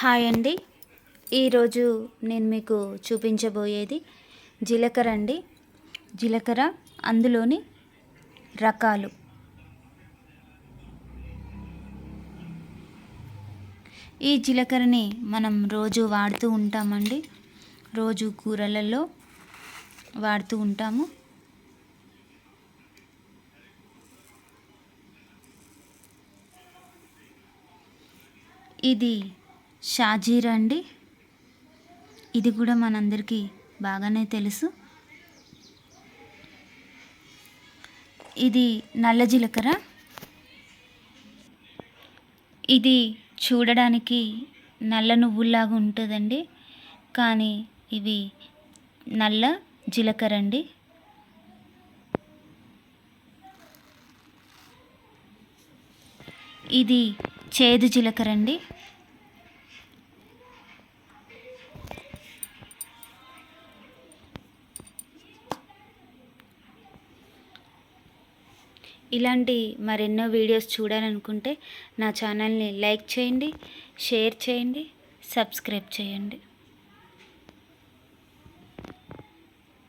Hi అండి. ఈరోజు నేను మీకు చూపించబోయేది జీలకర్ర అండి. జీలకర్ర అందులోని రకాలు. ఈ జీలకర్రని మనం రోజు వాడుతూ ఉంటామండి. రోజు కూరలలో వాడుతూ ఉంటాము. ఇది షాజీరా అండి. ఇది కూడా మనందరికీ బాగానే తెలుసు. ఇది నల్ల జీలకర్ర. ఇది చూడడానికి నల్ల నువ్వుల్లాగా ఉంటుందండి. కానీ ఇవి నల్ల జీలకర్ర అండి. ఇది చేదు జీలకర్ర అండి. ఇలాంటి మరెన్నో వీడియోస్ చూడాలనుకుంటే నా ఛానల్ని లైక్ చేయండి షేర్ చేయండి సబ్స్క్రైబ్ చేయండి.